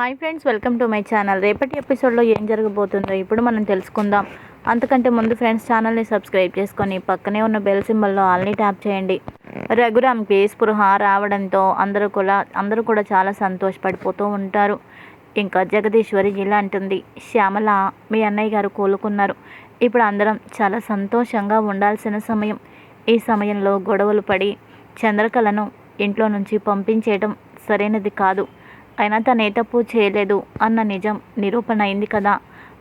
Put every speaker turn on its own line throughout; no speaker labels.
Hi friends welcome to my channel. రేపటి ఎపిసోడ్లో ఏం జరగబోతుందో ఇప్పుడు మనం తెలుసుకుందాం. అంతకంటే ముందు ఫ్రెండ్స్ ఛానల్ని సబ్స్క్రైబ్ చేసుకొని పక్కనే ఉన్న బెల్ సింబల్లో ఆల్ని ట్యాప్ చేయండి. రఘురామ్కి స్పృహ రావడంతో అందరూ కూడా అందరూ కూడా చాలా సంతోషపడిపోతూ ఉంటారు. ఇంకా జగదీశ్వరి ఇలా అంటుంది శ్యామల మీ అన్నయ్య గారు కోలుకున్నారు. ఇప్పుడు అందరం చాలా సంతోషంగా ఉండాల్సిన సమయం. ఈ సమయంలో గొడవలు పడి చంద్రకళను ఇంట్లో నుంచి పంపించేయటం సరైనది కాదు. అయినా తను ఏ తప్పు చేయలేదు అన్న నిజం నిరూపణ అయింది కదా.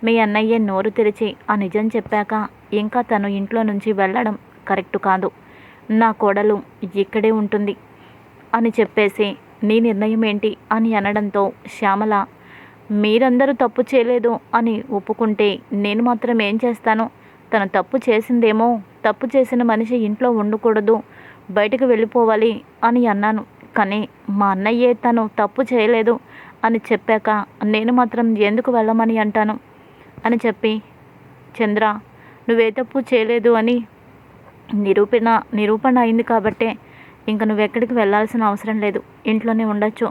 మీ అన్నయ్య నోరు తెరిచి ఆ నిజం చెప్పాక ఇంకా తను ఇంట్లో నుంచి వెళ్ళడం కరెక్ట్ కాదు. నా కోడలు ఇక్కడే ఉంటుంది అని చెప్పేసి నీ నిర్ణయం ఏంటి అని అనడంతో శ్యామల మీరందరూ తప్పు చేయలేదు అని ఒప్పుకుంటే నేను మాత్రం ఏం చేస్తాను? తను తప్పు చేసిందేమో తప్పు చేసిన మనిషి ఇంట్లో ఉండకూడదు బయటకు వెళ్ళిపోవాలి అని అన్నాను. కానీ మా అన్నయ్యే తను తప్పు చేయలేదు అని చెప్పాక నేను మాత్రం ఎందుకు వెళ్ళమని అంటాను? అని చెప్పి చంద్ర నువ్వే తప్పు చేయలేదు అని నిరూపణ నిరూపణ అయింది కాబట్టే ఇంక నువ్వెక్కడికి వెళ్ళాల్సిన అవసరం లేదు. ఇంట్లోనే ఉండొచ్చు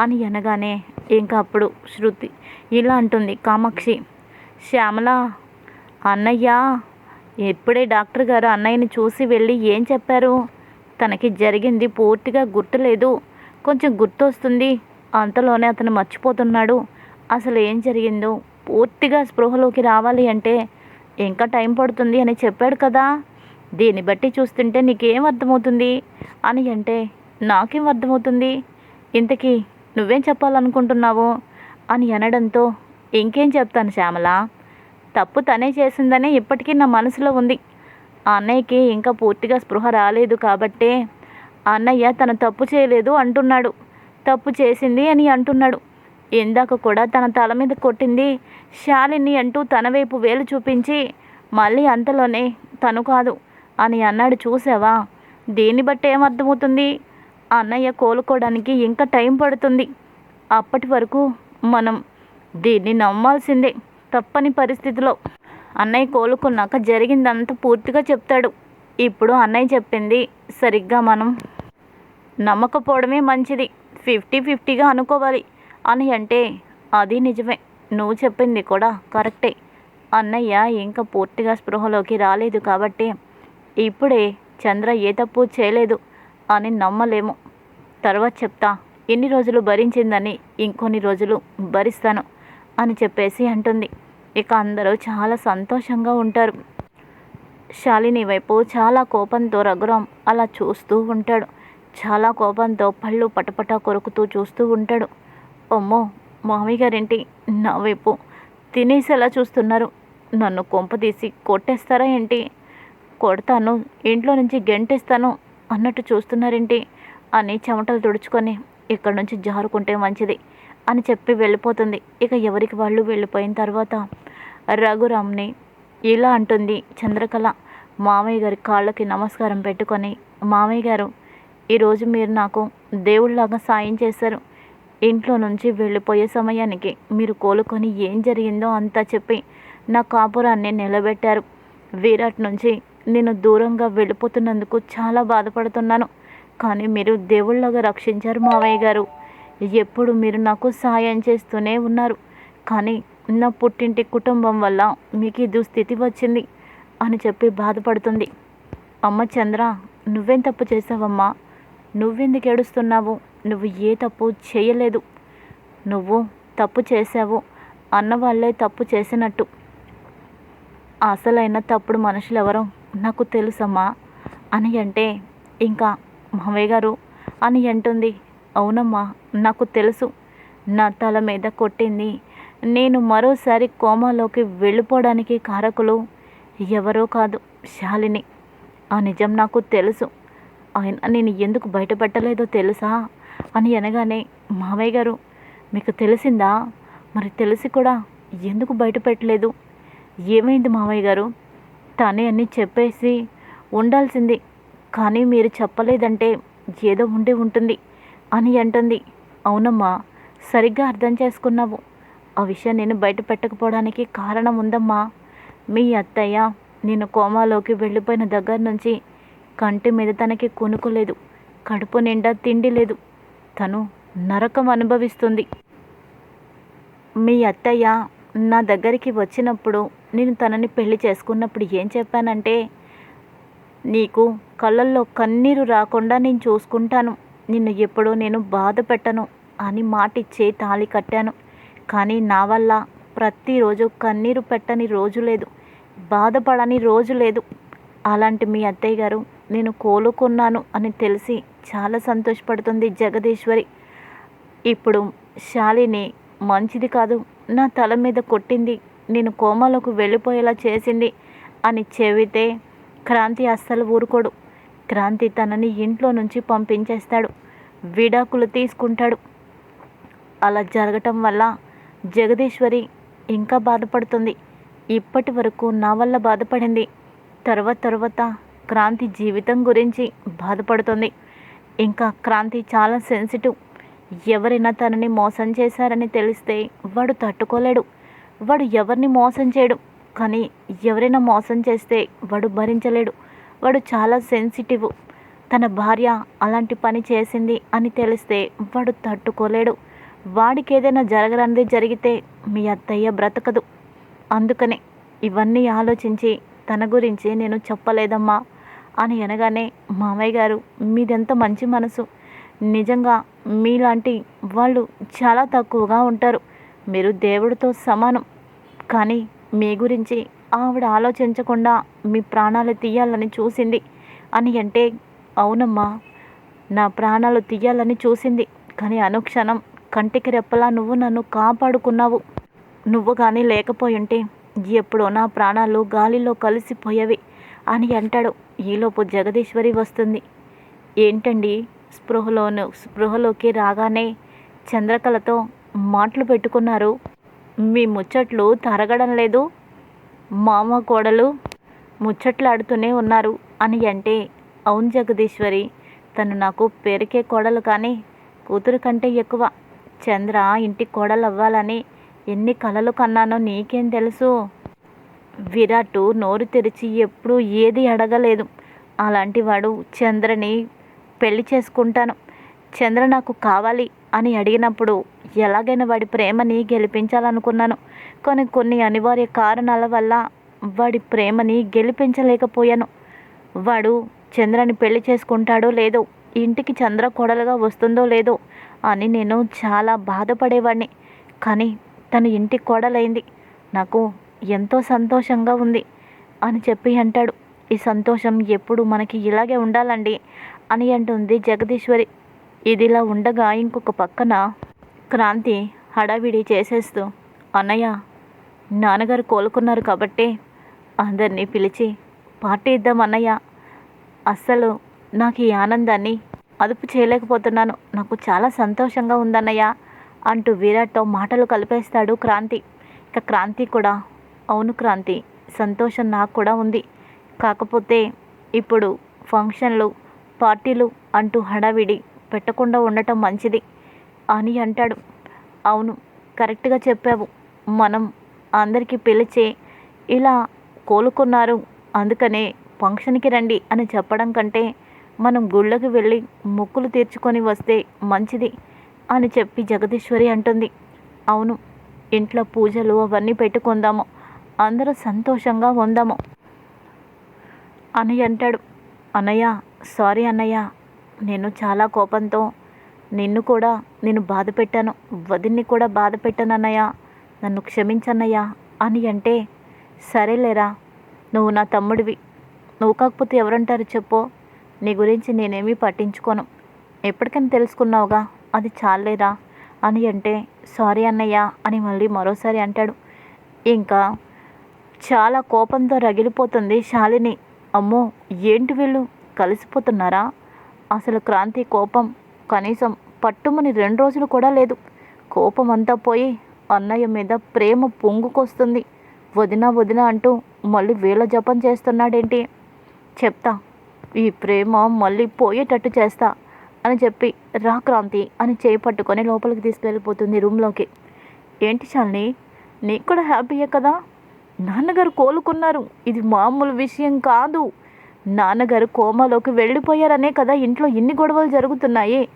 అని అనగానే ఇంకా అప్పుడు శృతి ఇలా అంటుంది. కామాక్షి శ్యామల అన్నయ్య ఎప్పుడే డాక్టర్ గారు అన్నయ్యని చూసి వెళ్ళి ఏం చెప్పారు? తనకి జరిగింది పూర్తిగా గుర్తులేదు. కొంచెం గుర్తొస్తుంది. అంతలోనే అతను మర్చిపోతున్నాడు. అసలు ఏం జరిగిందో? పూర్తిగా స్పృహలోకి రావాలి అంటే ఇంకా టైం పడుతుంది అని చెప్పాడు కదా. దీన్ని బట్టి చూస్తుంటే నీకేం అర్థమవుతుంది? అని అంటే నాకేం అర్థమవుతుంది? ఇంతకీ నువ్వేం చెప్పాలనుకుంటున్నావు? అని అనడంతో ఇంకేం చెప్తాను శ్యామల? తప్పు తనే చేసిందని ఇప్పటికీ నా మనసులో ఉంది. ఆ అన్నయ్యకి ఇంకా పూర్తిగా స్పృహ రాలేదు కాబట్టే ఆ అన్నయ్య తను తప్పు చేయలేదు అంటున్నాడు. తప్పు చేసింది అని అంటున్నాడు. ఇందాక కూడా తన తల మీద కొట్టింది. శాలిని అంటూ తన వైపు వేలు చూపించి మళ్ళీ అంతలోనే తను కాదు అని అన్నాడు. చూసావా? దీన్ని బట్టి ఏమర్థమవుతుంది? అన్నయ్య కోలుకోవడానికి ఇంకా టైం పడుతుంది. అప్పటి వరకు మనం దీన్ని నమ్మాల్సిందే తప్పని పరిస్థితిలో. అన్నయ్య కోలుకున్నాక జరిగిందంతా పూర్తిగా చెప్తాడు. ఇప్పుడు అన్నయ్య చెప్పింది సరిగ్గా మనం నమ్మకపోవడమే మంచిది. ఫిఫ్టీ ఫిఫ్టీగా అనుకోవాలి. అని అంటే అది నిజమే. నువ్వు చెప్పింది కూడా కరెక్టే. అన్నయ్య ఇంకా పూర్తిగా స్పృహలోకి రాలేదు కాబట్టి ఇప్పుడే చంద్ర ఏ తప్పు చేయలేదు అని నమ్మలేము. తర్వాత చెప్తా ఎన్ని రోజులు భరించిందని ఇంకొన్ని రోజులు భరిస్తాను అని చెప్పేసి అంటుంది. ఇక అందరూ చాలా సంతోషంగా ఉంటారు. శాలిని వైపు చాలా కోపంతో రఘురాం అలా చూస్తూ ఉంటాడు. చాలా కోపంతో పళ్ళు పటపట కొరుకుతూ చూస్తూ ఉంటాడు. అమ్మో మామయ్య గారేంటి నా వైపు తినేసేలా చూస్తున్నారు. నన్ను కొంపదీసి కొట్టేస్తారా ఏంటి? కొడతాను ఇంట్లో నుంచి గెంటేస్తాను అన్నట్టు చూస్తున్నారేంటి? అని చెమటలు తుడుచుకొని ఇక్కడి నుంచి జారుకుంటే మంచిది అని చెప్పి వెళ్ళిపోతుంది. ఇక ఎవరికి వాళ్ళు వెళ్ళిపోయిన తర్వాత రఘురామ్ని. ఇలా అంటుంది చంద్రకళ. మామయ్య గారి కాళ్ళకి నమస్కారం పెట్టుకొని మామయ్య గారు ఈరోజు మీరు నాకు దేవుళ్ళలాగా సాయం చేశారు. ఇంట్లో నుంచి వెళ్ళిపోయే సమయానికి మీరు కోలుకొని ఏం జరిగిందో అంతా చెప్పి నా కాపురాన్ని నిలబెట్టారు. విరాట్ నుంచి నేను దూరంగా వెళ్ళిపోతున్నందుకు చాలా బాధపడుతున్నాను. కానీ మీరు దేవుళ్ళగా రక్షించారు మావయ్య గారు. ఎప్పుడు మీరు నాకు సాయం చేస్తూనే ఉన్నారు. కానీ నా పుట్టింటి కుటుంబం వల్ల మీకు ఈ దుస్థితి వచ్చింది అని చెప్పి బాధపడుతుంది. అమ్మ చంద్ర నువ్వేం తప్పు చేసావమ్మా? నువ్వెందుకు ఏడుస్తున్నావు? నువ్వు ఏ తప్పు చేయలేదు. నువ్వు తప్పు చేసావు అన్న వాళ్ళే తప్పు చేసినట్టు. అసలైన తప్పుడు మనుషులు ఎవరో నాకు తెలుసమ్మా అని అంటే ఇంకా మామయ్య గారు అని అంటుంది. అవునమ్మా నాకు తెలుసు. నా తల మీద కొట్టింది నేను మరోసారి కోమాలోకి వెళ్ళిపోవడానికి కారకులు ఎవరో కాదు శాలిని. ఆ నిజం నాకు తెలుసు. ఆయన నేను ఎందుకు బయటపెట్టలేదో తెలుసా? అని అనగానే మామయ్య గారు మీకు తెలిసిందా? మరి తెలిసి కూడా ఎందుకు బయటపెట్టలేదు? ఏమైంది మామయ్య గారు? తనే అని చెప్పేసి ఉండాల్సింది. కానీ మీరు చెప్పలేదంటే ఏదో ఉండి ఉంటుంది అని అంటుంది. అవునమ్మా సరిగ్గా అర్థం చేసుకున్నావు. ఆ విషయం నేను బయట పెట్టకపోవడానికి కారణం ఉందమ్మా. మీ అత్తయ్య నేను కోమాలోకి వెళ్ళిపోయిన దగ్గర నుంచి కంటి మీద తనకి కొనుక్కోలేదు కడుపు నిండా తిండి లేదు. తను నరకం అనుభవిస్తుంది. మీ అత్తయ్య నా దగ్గరికి వచ్చినప్పుడు నేను తనని పెళ్ళి చేసుకున్నప్పుడు ఏం చెప్పానంటే నీకు కళ్ళల్లో కన్నీరు రాకుండా నేను చూసుకుంటాను. నిన్ను ఎప్పుడో నేను బాధ పెట్టను అని మాటిచ్చే తాళి కట్టాను. కానీ నా వల్ల ప్రతిరోజు కన్నీరు పెట్టని రోజు లేదు. బాధపడని రోజు లేదు. అలాంటి మీ అత్తయ్య గారు నేను కోలుకున్నాను అని తెలిసి చాలా సంతోషపడుతుంది జగదీశ్వరి. ఇప్పుడు శాలిని మంచిది కాదు. నా తల మీద కొట్టింది. నేను కోమలోకి వెళ్ళిపోయేలా చేసింది అని చెబితే క్రాంతి అస్సలు ఊరుకోడు. క్రాంతి తనని ఇంట్లో నుంచి పంపించేస్తాడు. విడాకులు తీసుకుంటాడు. అలా జరగటం వల్ల జగదీశ్వరి ఇంకా బాధపడుతుంది. ఇప్పటి వరకు నా వల్ల బాధపడింది. తర్వాత తర్వాత క్రాంతి జీవితం గురించి బాధపడుతుంది. ఇంకా క్రాంతి చాలా సెన్సిటివ్. ఎవరైనా తనని మోసం చేశారని తెలిస్తే వాడు తట్టుకోలేడు. వాడు ఎవరిని మోసం చేయడు. కానీ ఎవరైనా మోసం చేస్తే వాడు భరించలేడు. వాడు చాలా సెన్సిటివ్. తన భార్య అలాంటి పని చేసింది అని తెలిస్తే వాడు తట్టుకోలేడు. వాడికి ఏదైనా జరగరానిది జరిగితే మీ అత్తయ్య బ్రతకదు. అందుకనే ఇవన్నీ ఆలోచించి తన గురించి నేను చెప్పలేదమ్మా అని అనగానే మామయ్య గారు మీదెంత మంచి మనసు? నిజంగా మీలాంటి వాళ్ళు చాలా తక్కువగా ఉంటారు. మీరు దేవుడితో సమానం. కానీ మీ గురించి ఆవిడ ఆలోచించకుండా మీ ప్రాణాలు తీయాలని చూసింది అని అంటే అవునమ్మా నా ప్రాణాలు తీయాలని చూసింది. కానీ అనుక్షణం కంటికి రెప్పలా నువ్వు నన్ను కాపాడుకున్నావు. నువ్వు కానీ లేకపోయింటే ఎప్పుడో నా ప్రాణాలు గాలిలో కలిసిపోయేవి అని అంటాడు. ఈలోపు జగదీశ్వరి వస్తుంది. ఏంటండి? స్పృహలోను స్పృహలోకి రాగానే చంద్రకళతో మాటలు పెట్టుకున్నారు. మీ ముచ్చట్లు తరగడం లేదు. మామ కోడలు ముచ్చట్లాడుతూనే ఉన్నారు అని అంటే అవును జగదీశ్వరి తను నాకు పేరుకే కోడలు కానీ కూతురు కంటే ఎక్కువ. చంద్ర ఇంటి కోడలు అవ్వాలని ఎన్ని కలలు కన్నానో నీకేం తెలుసు? విరాట్ నోరు తెరిచి ఎప్పుడూ ఏది అడగలేదు. అలాంటి వాడు చంద్రని పెళ్ళి చేసుకుంటాను. చంద్ర నాకు కావాలి అని అడిగినప్పుడు ఎలాగైనా వాడి ప్రేమని గెలిపించాలనుకున్నాను. కానీ కొన్ని అనివార్య కారణాల వల్ల వాడి ప్రేమని గెలిపించలేకపోయాను. వాడు చంద్రని పెళ్ళి చేసుకుంటాడో లేదో ఇంటికి చంద్ర కోడలుగా వస్తుందో లేదో అని నేను చాలా బాధపడేవాడిని కానీ తను ఇంటి కోడలైంది. నాకు ఎంతో సంతోషంగా ఉంది అని చెప్పి అంటాడు. ఈ సంతోషం ఎప్పుడు మనకి ఇలాగే ఉండాలండి అని అంటుంది జగదీశ్వరి. ఇదిలా ఉండగా ఇంకొక పక్కన క్రాంతి హడావిడి చేసేస్తూ అన్నయ్య నాన్నగారు కోలుకున్నారు కాబట్టి అందరినీ పిలిచి పార్టీ ఇద్దాం అన్నయ్య. అస్సలు నాకు ఈ ఆనందాన్ని అదుపు చేయలేకపోతున్నాను. నాకు చాలా సంతోషంగా ఉందన్నయ్య అంటూ విరాట్తో మాటలు కలిపేస్తాడు క్రాంతి. ఇక క్రాంతి కూడా అవును క్రాంతి సంతోషం నాకు కూడా ఉంది. కాకపోతే ఇప్పుడు ఫంక్షన్లు పార్టీలు అంటూ హడావిడి పెట్టకుండా ఉండటం మంచిది అని అంటాడు. అవును కరెక్ట్గా చెప్పావు. మనం అందరికీ పిలిచి ఇలా కోలుకున్నారు అందుకనే ఫంక్షన్కి రండి అని చెప్పడం కంటే మనం గుళ్ళకి వెళ్ళి మొక్కులు తీర్చుకొని వస్తే మంచిది అని చెప్పి జగదీశ్వరి అంటుంది. అవును ఇంట్లో పూజలు అవన్నీ పెట్టుకుందాము. అందరూ సంతోషంగా ఉందాము అని అంటాడు. అన్నయ్య సారీ అన్నయ్య నేను చాలా కోపంతో నిన్ను కూడా నేను బాధ పెట్టాను. వదిన్ని కూడా బాధ పెట్టాను అన్నయ్య. నన్ను క్షమించన్నయ్య అని అంటే సరేలేరా నువ్వు నా తమ్ముడివి. నువ్వు కాకపోతే ఎవరంటారు చెప్పు. నీ గురించి నేనేమీ పట్టించుకోను. ఎప్పటికైనా తెలుసుకున్నావుగా? అది చాలేరా అని అంటే సారీ అన్నయ్య అని మళ్ళీ మరోసారి అంటాడు. ఇంకా చాలా కోపంతో రగిలిపోతుంది శాలిని. అమ్మో ఏంటి వీళ్ళు? కలిసిపోతున్నారా? అసలు క్రాంతి కోపం కనీసం పట్టుమని రెండు రోజులు కూడా లేదు. కోపం అంతా పోయి అన్నయ్య మీద ప్రేమ పొంగుకొస్తుంది. వదిన వదిన అంటూ మళ్ళీ వీళ్ళ జపం చేస్తున్నాడేంటి? చెప్తా. ఈ ప్రేమ మళ్ళీ పోయేటట్టు చేస్తా అని చెప్పి రా క్రాంతి అని చేయి పట్టుకొని లోపలికి తీసుకెళ్ళిపోతుంది రూమ్లోకి. ఏంటి శాలిని నీకు కూడా హ్యాపీయే కదా? నాన్నగారు కోలుకున్నారు. ఇది మామూలు విషయం కాదు. నాన్నగారు కోమాలోకి వెళ్ళిపోయారనే కదా ఇంట్లో ఇన్ని గొడవలు జరుగుతున్నాయి.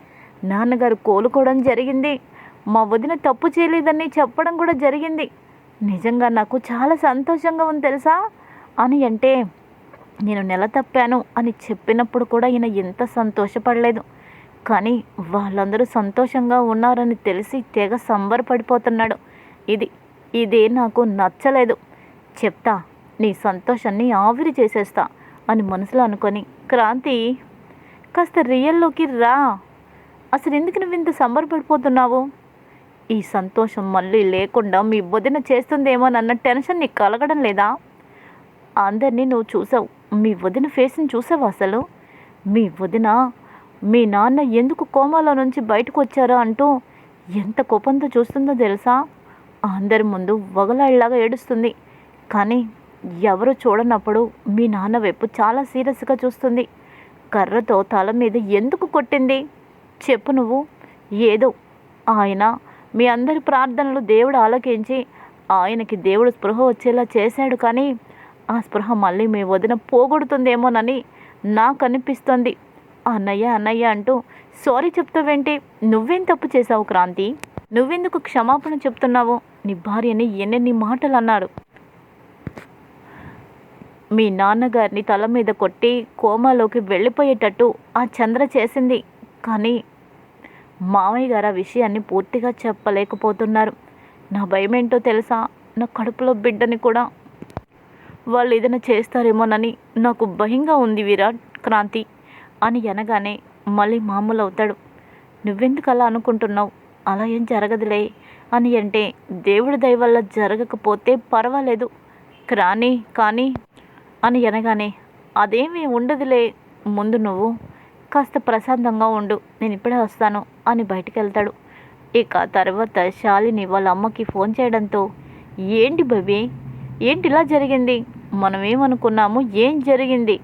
నాన్నగారు కోలుకోవడం జరిగింది. మా వదిన తప్పు చేయలేదని చెప్పడం కూడా జరిగింది. నిజంగా నాకు చాలా సంతోషంగా ఉంది తెలుసా? అని అంటే నేను నెల తప్పాను అని చెప్పినప్పుడు కూడా ఈయన ఎంత సంతోషపడలేదు. కానీ వాళ్ళందరూ సంతోషంగా ఉన్నారని తెలిసి తెగ సంబరపడిపోతున్నాడు. ఇది ఇదే నాకు నచ్చలేదు. చెప్తా నీ సంతోషాన్ని ఆవిరి చేసేస్తా అని మనసులో అనుకొని క్రాంతి కాస్త రియల్లోకి రా. అసలు ఎందుకు నువ్వు ఇంత సంబరపడిపోతున్నావు? ఈ సంతోషం మళ్ళీ లేకుండా మీ వదిన చేస్తుందేమోనన్న టెన్షన్ నీకు కలగడం లేదా? అందరినీ నువ్వు చూసావు. మీ వదిన ఫేస్ని చూసావా అసలు? మీ వదిన మీ నాన్న ఎందుకు కోమాలో నుంచి బయటకు వచ్చారా అంటూ ఎంత కోపంతో చూస్తుందో తెలుసా? అందరి ముందు వగలాడిలాగా ఏడుస్తుంది. కానీ ఎవరు చూడనప్పుడు మీ నాన్న వైపు చాలా సీరియస్గా చూస్తుంది. కర్రతో తల మీద ఎందుకు కొట్టింది? చెప్పు నువ్వు. ఏదో ఆయన మీ అందరి ప్రార్థనలు దేవుడు ఆలకించి ఆయనకి దేవుడు స్పృహ వచ్చేలా చేశాడు కానీ ఆ స్పృహ మళ్ళీ మీ వదిన పోగొడుతుందేమోనని నాకు అనిపిస్తుంది. అన్నయ్య అన్నయ్య అంటూ సారీ చెప్తావేంటి? నువ్వేం తప్పు చేశావు క్రాంతి? నువ్వెందుకు క్షమాపణ చెప్తున్నావు? నీ భార్యని ఎన్నెన్ని మాటలు అన్నాడు మీ నాన్నగారిని తల మీద కొట్టి కోమాలోకి వెళ్ళిపోయేటట్టు ఆ చంద్ర చేసింది. కానీ మామయ్య గారు ఆ విషయాన్ని పూర్తిగా చెప్పలేకపోతున్నారు. నా భయం ఏంటో తెలుసా? నా కడుపులో బిడ్డని కూడా వాళ్ళు ఏదైనా చేస్తారేమోనని నాకు భయంగా ఉంది విరాట్ క్రాంతి అని అనగానే మళ్ళీ మామూలు అవుతాడు. నువ్వెందుకు అలా అనుకుంటున్నావు? అలా ఏం జరగదులే అని అంటే దేవుడి దయ వల్ల జరగకపోతే పర్వాలేదు. క్రాని కానీ అని అనగానే అదేమీ ఉండదులే. ముందు నువ్వు కాస్త ప్రశాంతంగా ఉండు. నేను ఇప్పుడే వస్తాను అని బయటికి వెళ్తాడు ఇక తర్వాత శాలిని వాళ్ళ అమ్మకి ఫోన్ చేయడంతో ఏంటి బబీ ఏంటి ఇలా జరిగింది? మనం ఏమనుకున్నాము ఏం జరిగింది?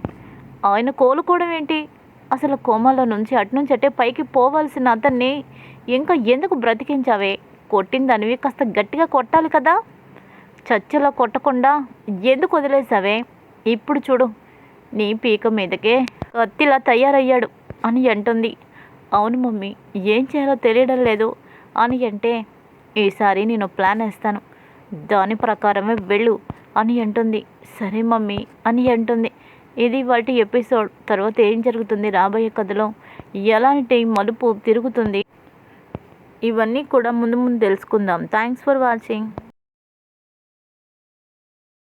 ఆయన కోలుకోవడం ఏంటి? అసలు కోమాలో నుంచి అటు నుంచి అటే పైకి పోవాల్సిన అతన్ని ఇంకా ఎందుకు బ్రతికించావే? కొట్టిందనివి కాస్త గట్టిగా కొట్టాలి కదా? చచ్చెలా కొట్టకుండా ఎందుకు వదిలేసావే ఇప్పుడు చూడు నీ పీక మీదకే కత్తిలా తయారయ్యాడు అని అంటుంది. అవును మమ్మీ ఏం చేయాలో తెలియడం లేదు అని అంటే ఈసారి నేను ప్లాన్ వేస్తాను. దాని ప్రకారమే వెళ్ళు. అని అంటుంది. సరే మమ్మీ అని అంటుంది. ఇది వాటి ఎపిసోడ్. తర్వాత ఏం జరుగుతుంది రాబోయే కథలో? ఎలాంటి మలుపు తిరుగుతుంది? ఇవన్నీ కూడా ముందు ముందు తెలుసుకుందాం. Thanks for watching.